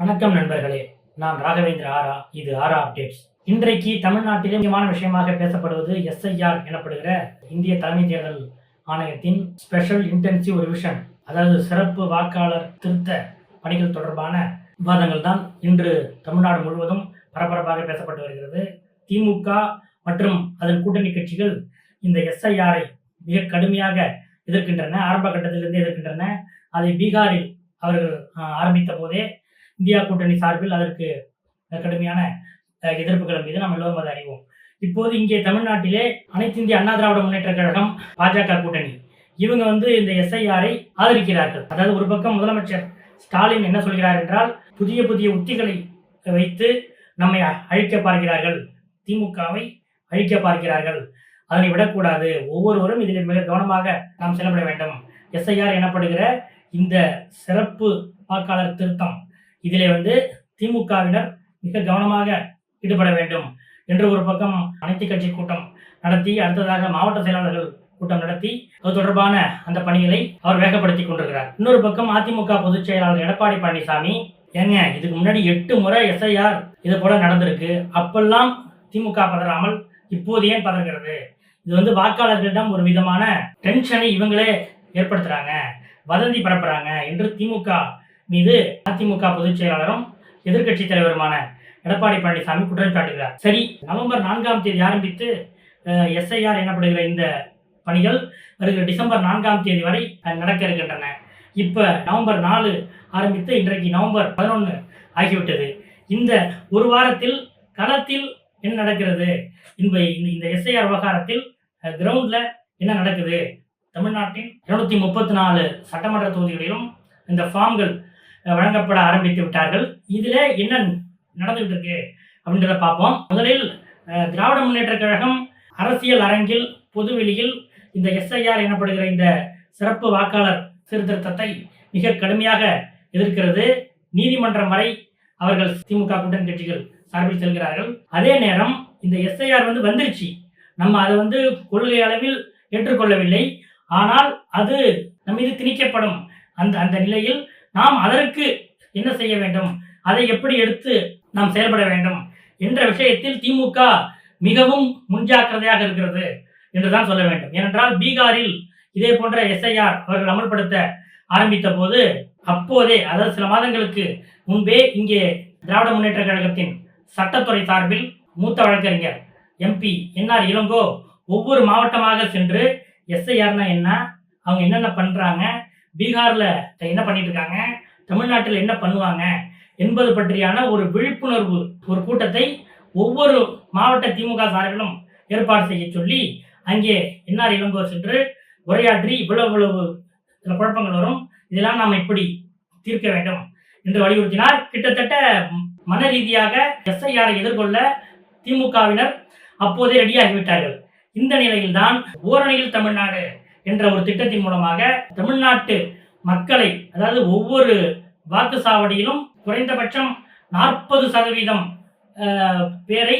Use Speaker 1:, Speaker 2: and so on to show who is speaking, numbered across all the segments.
Speaker 1: வணக்கம் நண்பர்களே நான் ராகவேந்திர ஆரா இது ஆரா அப்டேட்ஸ். இன்றைக்கு தமிழ்நாட்டிலே முக்கியமான விஷயமாக பேசப்படுவது எஸ்ஐஆர் எனப்படுகிற இந்திய தலைமை தேர்தல் ஆணையத்தின் ஸ்பெஷல் இன்டென்சிவ் ரிவிஷன் அதாவது சிறப்பு வாக்காளர் திருத்த பணிகள் தொடர்பான விவாதங்கள் தான் இன்று தமிழ்நாடு முழுவதும் பரபரப்பாக பேசப்பட்டு வருகிறது. திமுக மற்றும் அதன் கூட்டணி கட்சிகள் இந்த எஸ்ஐஆரை மிக கடுமையாக எதிர்க்கின்றன ஆரம்ப கட்டத்திலிருந்து எதிர்க்கின்றன. அதை பீகாரில் அவர்கள் ஆரம்பித்த போதே இந்தியா கூட்டணி சார்பில் அதற்கு கடுமையான எதிர்ப்புகள் மீது நாம் எல்லோரும் அதை அறிவோம். இப்போது இங்கே தமிழ்நாட்டிலே அனைத்து இந்திய அண்ணா திராவிட முன்னேற்ற கழகம் பாஜக கூட்டணி. இவங்க வந்து இந்த எஸ்ஐஆரை ஆதரிக்கிறார்கள். அதாவது ஒரு பக்கம் முதலமைச்சர் ஸ்டாலின் என்ன சொல்கிறார் என்றால் புதிய புதிய உத்திகளை வைத்து நம்மை அழிக்க பார்க்கிறார்கள். திமுகவை அழிக்க பார்க்கிறார்கள். அதனை விடக்கூடாது. ஒவ்வொருவரும் இதில் மிக கவனமாக நாம் செயல்பட வேண்டும். எஸ்ஐஆர் எனப்படுகிற இந்த சிறப்பு வாக்காளர் திருத்தம் இதிலே வந்து திமுகவினர் மிக கவனமாக ஈடுபட வேண்டும் என்று ஒரு பக்கம் அனைத்து கட்சி கூட்டம் நடத்தி அடுத்ததாக மாவட்ட செயலாளர்கள் கூட்டம் நடத்தி அது தொடர்பான அந்த பணிகளை அவர் வேகப்படுத்தி கொண்டிருக்கிறார். இன்னொரு பக்கம் அதிமுக பொதுச் செயலாளர் எடப்பாடி பழனிசாமி ஏங்க இதுக்கு முன்னாடி எட்டு முறை எஸ்ஐஆர் இது போல நடந்திருக்கு. அப்பெல்லாம் திமுக பதறாமல் இப்போது ஏன் பதறுகிறது? இது வந்து வாக்காளர்களிடம் ஒரு விதமான டென்ஷனை இவங்களே ஏற்படுத்துறாங்க வதந்தி பரப்புறாங்க என்று திமுக மீது அதிமுக பொதுச் செயலாளரும் எதிர்க்கட்சி தலைவருமான எடப்பாடி பழனிசாமி குற்றம் சாட்டுகிறார். சரி நவம்பர் நான்காம் தேதி ஆரம்பித்து எஸ்ஐஆர் எனப்படுகிற இந்த பணிகள் வருகிற டிசம்பர் நான்காம் தேதி வரை நடக்க இருக்கின்றன. இப்போ நவம்பர் நாலு ஆரம்பித்து இன்றைக்கு நவம்பர் பதினொன்று ஆகிவிட்டது. இந்த ஒரு வாரத்தில் களத்தில் என்ன நடக்கிறது? இந்த இந்த எஸ்ஐஆர் விவகாரத்தில் கிரவுண்டில் என்ன நடக்குது? தமிழ்நாட்டின் இருநூத்தி முப்பத்தி நாலு சட்டமன்ற தொகுதிகளிலும் இந்த ஃபார்ம்கள் வழங்கப்பட ஆரம்பித்து விட்டார்கள். இதில் என்ன நடந்துகிட்டு இருக்கு அப்படின்றத பார்ப்போம். முதலில் திராவிட முன்னேற்ற கழகம் அரசியல் அரங்கில் பொதுவெளியில் இந்த எஸ்ஐஆர் எனப்படுகிற இந்த சிறப்பு வாக்காளர் சீர்திருத்தத்தை மிக கடுமையாக எதிர்க்கிறது. நீதிமன்றம் வரை அவர்கள் திமுக கூட்டணி கட்சிகள் சார்பில் செல்கிறார்கள். அதே நேரம் இந்த எஸ்ஐஆர் வந்து வந்துருச்சு. நம்ம அதை வந்து கொள்கை அளவில் ஏற்றுக்கொள்ளவில்லை. ஆனால் அது நம் மீது திணிக்கப்படும் அந்த அந்த நிலையில் நாம் அதற்கு என்ன செய்ய வேண்டும்? அதை எப்படி எடுத்து நாம் செயல்பட வேண்டும்? என்ற விஷயத்தில் திமுக மிகவும் முன்ஜாக்கிரதையாக இருக்கிறது என்றுதான் சொல்ல வேண்டும். ஏனென்றால் பீகாரில் இதே போன்ற எஸ்ஐஆர் அவர்கள் அமல்படுத்த ஆரம்பித்த போது அப்போதே அதாவது சில மாதங்களுக்கு முன்பே இங்கே திராவிட முன்னேற்ற கழகத்தின் சட்டத்துறை சார்பில் மூத்த வழக்கறிஞர் எம்பி என்ஆர் இளங்கோ ஒவ்வொரு மாவட்டமாக சென்று எஸ்ஐஆர்னா என்ன அவங்க என்னென்ன பண்றாங்க பீகாரில் என்ன பண்ணிட்டு இருக்காங்க தமிழ்நாட்டில் என்ன பண்ணுவாங்க? என்பது பற்றியான ஒரு விழிப்புணர்வு ஒரு கூட்டத்தை ஒவ்வொரு மாவட்ட திமுக சார்பிலும் ஏற்பாடு செய்ய சொல்லி அங்கே என்ஆர் இளங்கோ சென்று உரையாற்றி இவ்வளவு இவ்வளவு சில குழப்பங்கள் வரும். இதெல்லாம் நாம் எப்படி தீர்க்க வேண்டும் என்று வலியுறுத்தினார். கிட்டத்தட்ட மன ரீதியாக எஸ்ஐஆரை எதிர்கொள்ள திமுகவினர் அப்போதே ரெடியாகிவிட்டார்கள் இந்த நிலையில்தான் ஓரணியில் தமிழ்நாடு என்ற ஒரு திட்டத்தின் மூலமாக தமிழ்நாட்டு மக்களை அதாவது ஒவ்வொரு வாக்கு சாவடியிலும் குறைந்தபட்சம் நாற்பது சதவீதம் பேரை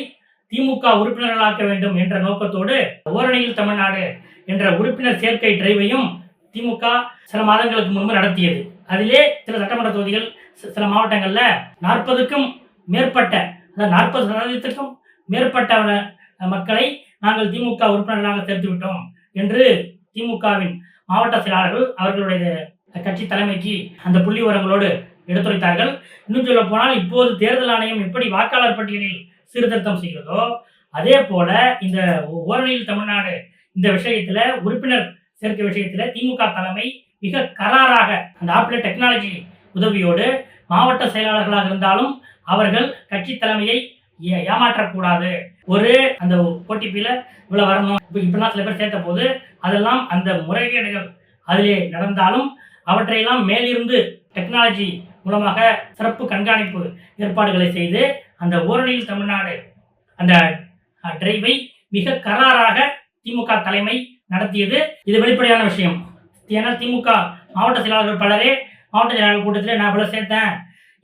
Speaker 1: திமுக உறுப்பினர்களாக்க வேண்டும் என்ற நோக்கத்தோடு ஓரணியில் தமிழ்நாடு என்ற உறுப்பினர் சேர்க்கை டிரைவையும் திமுக சில மாதங்களுக்கு முன்பு நடத்தியது. அதிலே சில சட்டமன்ற தொகுதிகள் சில மாவட்டங்களில் நாற்பதுக்கும் மேற்பட்ட அதாவது நாற்பது சதவீதத்துக்கும் மேற்பட்ட மக்களை நாங்கள் திமுக உறுப்பினர்களாக சேர்த்து விட்டோம் என்று திமுகவின் மாவட்ட செயலாளர்கள் அவர்களுடைய கட்சி தலைமைக்கு அந்த புள்ளி உரங்களோடு எடுத்துரைத்தார்கள். இன்னும் சொல்ல போனால் இப்போது தேர்தல் ஆணையம் எப்படி வாக்காளர் பட்டியலில் சீர்திருத்தம் செய்கிறதோ அதே போல இந்த ஓரணியில் தமிழ்நாடு இந்த விஷயத்துல உறுப்பினர் சேர்க்கை விஷயத்துல திமுக தலைமை மிக கராராக அந்த ஆப்பிள் டெக்னாலஜி உதவியோடு மாவட்ட செயலாளர்களாக இருந்தாலும் அவர்கள் கட்சி தலைமையை ஏ- ஏமாற்றக்கூடாது. ஒரு அந்த ஓடிபியில் இவ்வளோ வரணும். இப்போ இப்படிலாம் சில பேர் சேர்த்த போது அதெல்லாம் அந்த முறைகேடுகள் அதிலே நடந்தாலும் அவற்றையெல்லாம் மேலிருந்து டெக்னாலஜி மூலமாக சிறப்பு கண்காணிப்பு ஏற்பாடுகளை செய்து அந்த ஓரணியில் தமிழ்நாடு அந்த டிரைவை மிக கராராக திமுக தலைமை நடத்தியது. இது வெளிப்படையான விஷயம். ஏன்னா திமுக மாவட்ட செயலாளர்கள் பலரே மாவட்ட செயலாளர் கூட்டத்தில் நான் இவ்வளோ சேர்த்தேன்.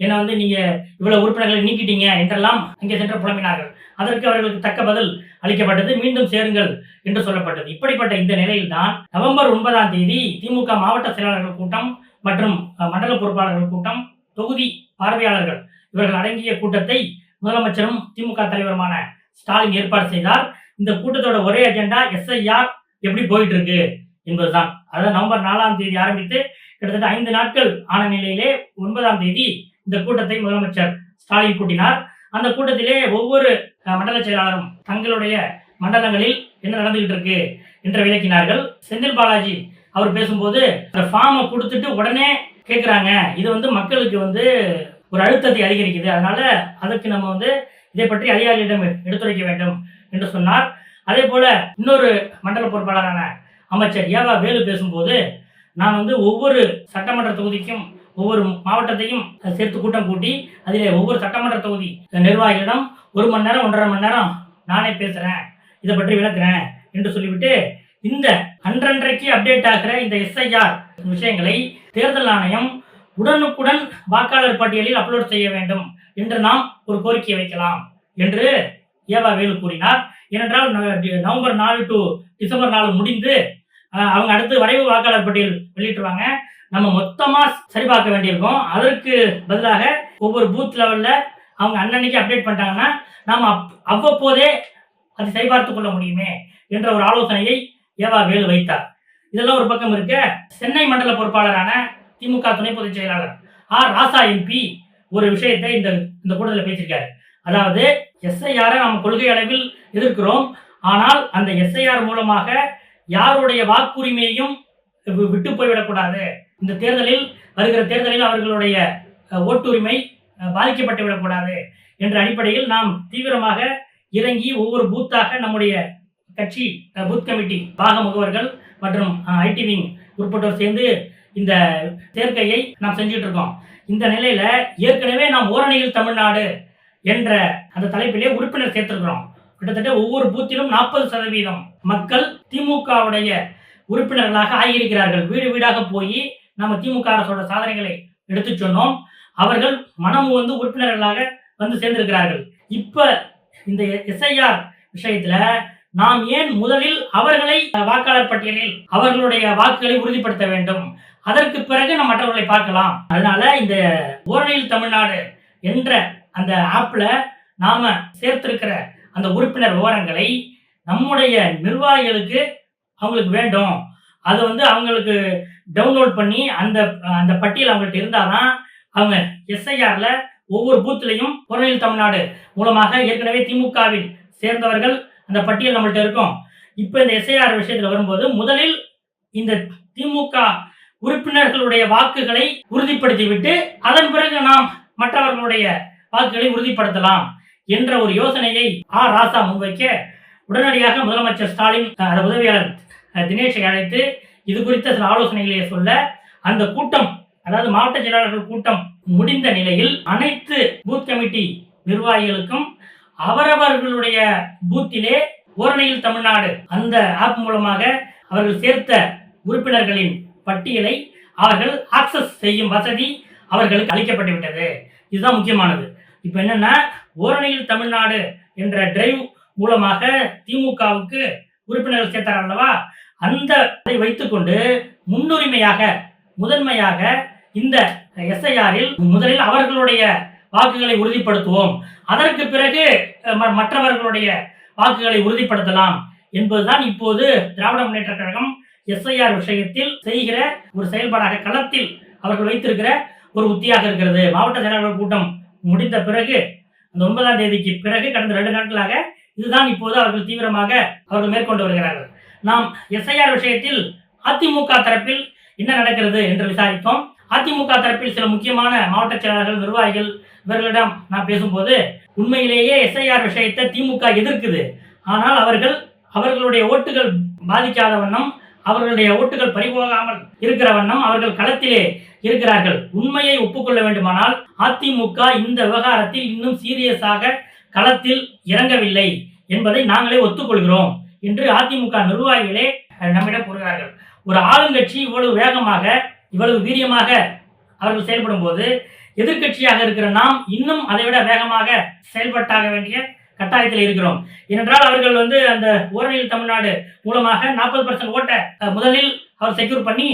Speaker 1: என்னை வந்து நீங்க இவ்வளவு உறுப்பினர்களை நீக்கிட்டீங்க என்றெல்லாம் அங்கே சென்று புலம்பினார்கள். அதற்கு அவர்களுக்கு தக்க பதில் அளிக்கப்பட்டது மீண்டும் சேருங்கள் என்று சொல்லப்பட்டது. இப்படிப்பட்ட இந்த நிலையில்தான் நவம்பர் ஒன்பதாம் தேதி திமுக மாவட்ட செயலாளர்கள் கூட்டம் மற்றும் மண்டல பொறுப்பாளர்கள் கூட்டம் தொகுதி பார்வையாளர்கள் இவர்கள் அடங்கிய கூட்டத்தை முதலமைச்சரும் திமுக தலைவருமான ஸ்டாலின் ஏற்பாடு செய்தார். இந்த கூட்டத்தோட ஒரே அஜெண்டா எஸ்ஐஆர் எப்படி போயிட்டு இருக்கு என்பதுதான். அதாவது நவம்பர் நாலாம் தேதி ஆரம்பித்து கிட்டத்தட்ட ஐந்து நாட்கள் ஆன நிலையிலே ஒன்பதாம் தேதி இந்த கூட்டத்தை முதலமைச்சர் ஸ்டாலின் கூட்டினார். அந்த கூட்டத்திலே ஒவ்வொரு மண்டல செயலாளரும் தங்களுடைய மண்டலங்களில் என்ன நடந்துகிட்டு இருக்கு என்று விளக்கினார்கள். செந்தில் பாலாஜி அவர் பேசும்போது அந்த ஃபார்மை கொடுத்துட்டு உடனே கேட்குறாங்க இது வந்து மக்களுக்கு வந்து ஒரு அழுத்தத்தை அதிகரிக்குது. அதனால அதுக்கு நம்ம வந்து இதை பற்றி அதிகாரிகளிடம் எடுத்துரைக்க வேண்டும் என்று சொன்னார். அதே போல இன்னொரு மண்டல பொறுப்பாளரான அமைச்சர் ஏவா வேலு பேசும்போது நான் வந்து ஒவ்வொரு சட்டமன்ற தொகுதிக்கும் ஒவ்வொரு மாவட்டத்தையும் சேர்த்து கூட்டம் கூட்டி அதிலே ஒவ்வொரு சட்டமன்ற தொகுதி நிர்வாகிகளிடம் ஒரு மணி நேரம் ஒன்றரை மணி நேரம் நானே பேசுகிறேன் இதை பற்றி விளக்குறேன் என்று சொல்லிவிட்டு இந்த அன்றன்றைக்கு அப்டேட் ஆகிற இந்த எஸ்ஐஆர் விஷயங்களை தேர்தல் ஆணையம் உடனுக்குடன் வாக்காளர் பட்டியலில் அப்லோட் செய்ய வேண்டும் என்று நாம் ஒரு கோரிக்கை வைக்கலாம் என்று ஏவா வேலு கூறினார். ஏனென்றால் நவ- நவம்பர் நாலு டு டிசம்பர் நாலு முடிந்து அவங்க அடுத்து வரைவு வாக்காளர் பட்டியல் வெளியிட்டுருவாங்க. நம்ம மொத்தமா சரிபார்க்க வேண்டியிருக்கும். அதற்கு பதிலாக ஒவ்வொரு பூத் லெவல்ல அவங்க அன்னன்னைக்கு அப்டேட் பண்ணிட்டாங்கன்னா நாம் அப்- அவ்வப்போதே அதை சரிபார்த்து கொள்ள முடியுமே என்ற ஒரு ஆலோசனையை ஏவா வேலு வைத்தார். இதெல்லாம் ஒரு பக்கம் இருக்க சென்னை மண்டல பொறுப்பாளரான திமுக துணை பொதுச் செயலாளர் ஆர் ராசா எம்பி ஒரு விஷயத்தை இந்த இந்த கூட்டத்தில் பேசியிருக்காரு. அதாவது எஸ்ஐஆரை நாம் கொள்கை அளவில் எதிர்க்கிறோம். ஆனால் அந்த எஸ்ஐஆர் மூலமாக யாருடைய வாக்குரிமையையும் விட்டு போய்விடக்கூடாது இந்த தேர்தலில் வருகிற தேர்தலில் அவர்களுடைய ஓட்டுரிமை பாதிக்கப்பட்டு விடக்கூடாது என்ற அடிப்படையில் நாம் தீவிரமாக இறங்கி ஒவ்வொரு பூத்தாக நம்முடைய கட்சி பூத் கமிட்டி பாக முகவர்கள் மற்றும் ஐடி விங் உட்பட்டோர் சேர்ந்து இந்த சேர்க்கையை நாம் செஞ்சுட்டு இருக்கோம் இந்த நிலையில ஏற்கனவே நாம் ஓரணியில் தமிழ்நாடு என்ற அந்த தலைப்பிலே உறுப்பினர் சேர்த்திருக்கிறோம். கிட்டத்தட்ட ஒவ்வொரு பூத்திலும் நாற்பது சதவீதம் மக்கள் திமுகவுடைய உறுப்பினர்களாக ஆகியிருக்கிறார்கள். வீடு வீடாக போய் நம்ம திமுக அரசோட சாதனைகளை எடுத்து சொன்னோம். அவர்கள் மனம் வந்து உறுப்பினர்களாக வந்து சேர்ந்திருக்கிறார்கள். இப்ப இந்த எஸ்ஐஆர் விஷயத்துல நாம் ஏன் முதலில் அவர்களை வாக்காளர் பட்டியலில் அவர்களுடைய வாக்குகளை உறுதிப்படுத்த வேண்டும்? அதற்கு பிறகு நம்ம மற்றவர்களை பார்க்கலாம். அதனால இந்த ஓரணியில் தமிழ்நாடு என்ற அந்த ஆப்ல நாம சேர்த்திருக்கிற அந்த உறுப்பினர் விவரங்களை நம்முடைய நிர்வாகிகளுக்கு அவங்களுக்கு வேண்டும். அது வந்து அவங்களுக்கு டவுன்லோட் பண்ணி அந்த அந்த பட்டியல் அவங்கள்ட்ட இருந்தாதான் அவங்க எஸ்ஐஆர்ல ஒவ்வொரு பூத்துலையும் புறநிலை தமிழ்நாடு மூலமாக ஏற்கனவே திமுகவில் சேர்ந்தவர்கள் அந்த பட்டியல் நம்மள்ட்ட இருக்கும். இப்போ இந்த எஸ்ஐஆர் விஷயத்தில் வரும்போது முதலில் இந்த திமுக உறுப்பினர்களுடைய வாக்குகளை உறுதிப்படுத்திவிட்டு அதன் பிறகு நாம் மற்றவர்களுடைய வாக்குகளை உறுதிப்படுத்தலாம் என்ற ஒரு யோசனையை ஆர் ராசா முன்வைக்க உடனடியாக முதலமைச்சர் ஸ்டாலின் உதவியாளர் அஹ், தினேஷை அழைத்து இது குறித்த சில ஆலோசனைகளை சொல்ல அந்த கூட்டம் அதாவது மாவட்ட செயலாளர்கள் கூட்டம் முடிந்த நிலையில் அனைத்து பூத் கமிட்டி நிர்வாகிகளுக்கும் அவரவர்களுடைய பூத்திலே ஓரணியில் தமிழ்நாடு அந்த ஆப் மூலமாக அவர்கள் சேர்த்த உறுப்பினர்களின் பட்டியலை அவர்கள் ஆக்சஸ் செய்யும் வசதி அவர்களுக்கு அளிக்கப்பட்டு விட்டது. இதுதான் முக்கியமானது. இப்போ என்னன்னா ஓரணியில் தமிழ்நாடு என்ற டிரைவ் மூலமாக திமுகவுக்கு உறுப்பினர்கள் சேர்த்தார் அல்லவா? அந்த அதை வைத்துக்கொண்டு முன்னுரிமையாக முதன்மையாக இந்த எஸ்ஐஆரில் முதலில் அவர்களுடைய வாக்குகளை உறுதிப்படுத்துவோம். அதற்கு பிறகு ம- மற்றவர்களுடைய வாக்குகளை உறுதிப்படுத்தலாம் என்பதுதான் இப்போது திராவிட முன்னேற்ற கழகம் எஸ்ஐஆர் விஷயத்தில் செய்கிற ஒரு செயல்பாடாக களத்தில் அவர்கள் வைத்திருக்கிற ஒரு உத்தியாக இருக்கிறது. மாவட்ட செயலாளர் கூட்டம் முடிந்த பிறகு அந்த ஒன்பதாம் தேதிக்கு பிறகு கடந்த ரெண்டு நாட்களாக இதுதான் இப்போது அவர்கள் தீவிரமாக அவர்கள் மேற்கொண்டு வருகிறார்கள். நாம் எஸ்ஐஆர் விஷயத்தில் அதிமுக தரப்பில் என்ன நடக்கிறது என்று விசாரித்தோம். அதிமுக தரப்பில் சில முக்கியமான மாவட்ட செயலாளர்கள் நிர்வாகிகள் இவர்களிடம் நான் பேசும்போது உண்மையிலேயே எஸ்ஐஆர் விஷயத்தை திமுக எதிர்க்குது. ஆனால் அவர்கள் அவர்களுடைய ஓட்டுகள் பாதிக்காத வண்ணம் அவர்களுடைய ஓட்டுகள் பறிபோகாமல் இருக்கிற வண்ணம் அவர்கள் களத்திலே இருக்கிறார்கள். உண்மையை ஒப்புக்கொள்ள வேண்டுமானால் அதிமுக இந்த விவகாரத்தில் இன்னும் சீரியஸாக களத்தில் இறங்கவில்லை என்பதை நாங்களே ஒத்துக்கொள்கிறோம். என்று அதிமுக நிர்வாகிகளே நம்மிடம் கூறுகிறார்கள். ஒரு ஆளுங்கட்சி இவ்வளவு வேகமாக இவ்வளவு வீரியமாக அவர்கள் செயல்படும் போது எதிர்க்கட்சியாக இருக்கிற நாம் இன்னும் அதைவிட வேகமாக செயல்பட்டாக வேண்டிய கட்டாயத்தில் இருக்கிறோம். ஏனென்றால் அவர்கள் வந்து அந்த ஓரணியில் தமிழ்நாடு மூலமாக நாற்பது பர்சன்ட் ஓட்டை முதலில் அவர் செக்யூர் பண்ணி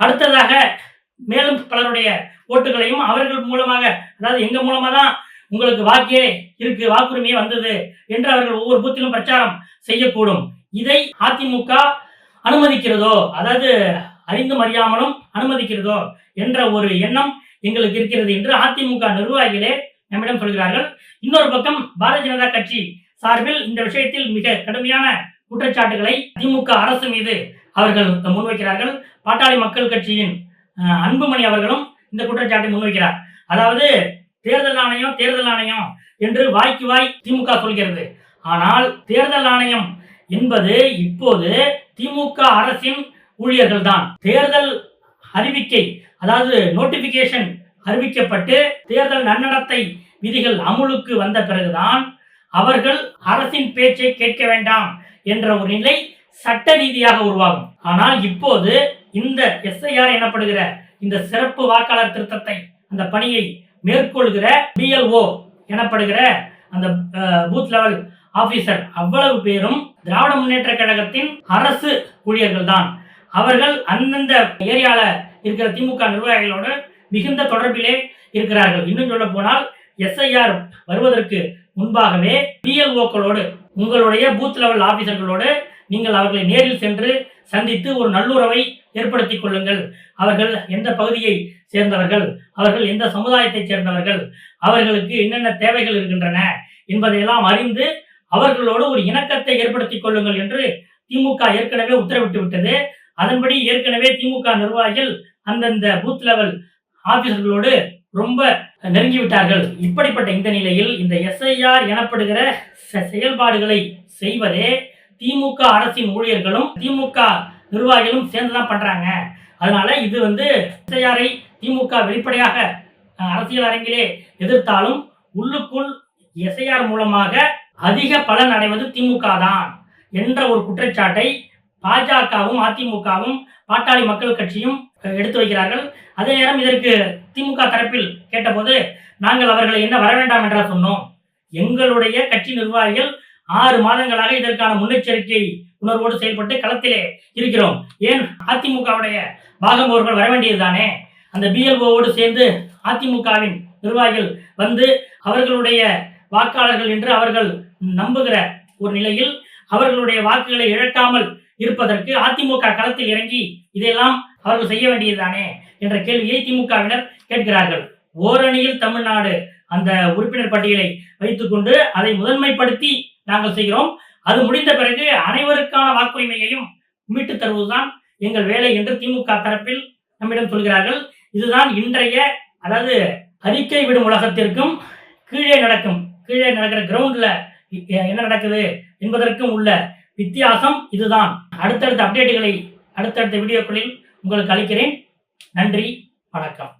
Speaker 1: அடுத்ததாக மேலும் பலருடைய ஓட்டுகளையும் அவர்கள் மூலமாக அதாவது எங்கள் மூலமாக தான் உங்களுக்கு வாக்கே இருக்கு வாக்குரிமையே வந்தது என்று அவர்கள் ஒவ்வொரு பூத்திலும் பிரச்சாரம் செய்யக்கூடும். இதை அதிமுக அனுமதிக்கிறதோ அதாவது அறிந்தும் அறியாமலும் அனுமதிக்கிறதோ என்ற ஒரு எண்ணம் எங்களுக்கு இருக்கிறது என்று அதிமுக நிர்வாகிகளே நம்மிடம் சொல்கிறார்கள். இன்னொரு பக்கம் பாரதிய ஜனதா கட்சி சார்பில் இந்த விஷயத்தில் மிக கடுமையான குற்றச்சாட்டுகளை திமுக அரசு மீது அவர்கள் முன்வைக்கிறார்கள். பாட்டாளி மக்கள் கட்சியின் அன்புமணி அவர்களும் இந்த குற்றச்சாட்டை முன்வைக்கிறார். அதாவது தேர்தல் ஆணையம் தேர்தல் ஆணையம் என்று வாய்க்கு வாய் திமுக சொல்கிறது. ஆனால் தேர்தல் ஆணையம் என்பது இப்போது திமுக அரசின் ஊழியர்கள் தான் தேர்தல் அறிவிக்கை அதாவது நோட்டிபிகேஷன் அறிவிக்கப்பட்டு தேர்தல் நன்னடத்தை விதிகள் அமுலுக்கு வந்த பிறகுதான் அவர்கள் அரசின் பேச்சை கேட்க வேண்டாம் என்ற ஒரு நிலை சட்ட ரீதியாக உருவாகும். ஆனால் இப்போது இந்த எஸ்ஐஆர் எனப்படுகிற இந்த சிறப்பு வாக்காளர் திருத்தத்தை அந்த பணியை மேற்கொள்கிற பிஎல்ஓ எனப்படுகிற அந்த பூத் லெவல் ஆபீசர் அவ்வளவு பேரும் திராவிட முன்னேற்ற கழகத்தின் அரசு ஊழியர்கள் தான் அவர்கள் அந்தந்த ஏரியால இருக்கிற திமுக நிர்வாகிகளோடு மிகுந்த தொடர்பிலே இருக்கிறார்கள். இன்னும் சொல்ல போனால் எஸ்ஐஆர் வருவதற்கு முன்பாகவே பிஎல்ஓக்களோடு உங்களுடைய பூத் லெவல் ஆபீசர்களோடு நீங்கள் அவர்களை நேரில் சென்று சந்தித்து ஒரு நல்லுறவை ஏற்படுத்திக் கொள்ளுங்கள். அவர்கள் எந்த பகுதியை சேர்ந்தவர்கள்? அவர்கள் எந்த சமுதாயத்தைச் சேர்ந்தவர்கள்? அவர்களுக்கு என்னென்ன தேவைகள் இருக்கின்றன என்பதையெல்லாம் அறிந்து அவர்களோடு ஒரு இணக்கத்தை ஏற்படுத்திக் கொள்ளுங்கள் என்று திமுக ஏற்கனவே உத்தரவிட்டு விட்டது. அதன்படி ஏற்கனவே திமுக நிர்வாகிகள் அந்தந்த பூத் லெவல் ஆபீசர்களோடு ரொம்ப நெருங்கி விட்டார்கள். இப்படிப்பட்ட இந்த நிலையில் இந்த எஸ்ஐஆர் எனப்படுகிற செ- செயல்பாடுகளை செய்வதே திமுக அரசின் ஊழியர்களும் திமுக நிர்வாகிகளும் சேர்ந்துதான் பண்றாங்க. அதனால இது வந்து எஸ்ஐஆரை திமுக வெளிப்படையாக அரசியல் அரங்கிலே எதிர்த்தாலும் உள்ளுக்குள் எஸ்ஐஆர் மூலமாக அதிக பலன் அடைவது திமுக தான் என்ற ஒரு குற்றச்சாட்டை பாஜகவும் அதிமுகவும் பாட்டாளி மக்கள் கட்சியும் எடுத்து வைக்கிறார்கள். அதே நேரம் இதற்கு திமுக தரப்பில் கேட்டபோது நாங்கள் அவர்களை என்ன வர வேண்டாம் என்றா சொன்னோம். எங்களுடைய கட்சி நிர்வாகிகள் ஆறு மாதங்களாக இதற்கான முன்னெச்சரிக்கை உணர்வோடு செயல்பட்டு களத்திலே இருக்கிறோம். ஏன் அதிமுகவுடைய பாகம் அவர்கள் வர வேண்டியதுதானே? அந்த பிஎல்ஓவோடு சேர்ந்து அதிமுகவின் நிர்வாகிகள் வந்து அவர்களுடைய வாக்காளர்கள் என்று அவர்கள் நம்புகிற ஒரு நிலையில் அவர்களுடைய வாக்குகளை இழக்காமல் இருப்பதற்கு அதிமுக களத்தில் இறங்கி இதையெல்லாம் அவர்கள் செய்ய வேண்டியதுதானே? என்ற கேள்வியை திமுகவினர் கேட்கிறார்கள். ஓரணியில் தமிழ்நாடு அந்த உறுப்பினர் பட்டியலை வைத்துக்கொண்டு அதை முதன்மைப்படுத்தி நாங்கள் செய்கிறோம். அது முடிந்த பிறகு அனைவருக்கான வாக்குரிமையையும் மீட்டுத் தருவதுதான் எங்கள் வேலை என்று திமுக தரப்பில் நம்மிடம் சொல்கிறார்கள். இதுதான் இன்றைய அதாவது அறிக்கை விடும் உலகத்திற்கும் கீழே நடக்கும் கீழே நடக்கிற கிரவுண்ட்ல என்ன நடக்குது என்பதற்கும் உள்ள வித்தியாசம் இதுதான். அடுத்தடுத்த அப்டேட்டுகளை அடுத்தடுத்த வீடியோக்களில் உங்களுக்கு அளிக்கிறேன். நன்றி வணக்கம்.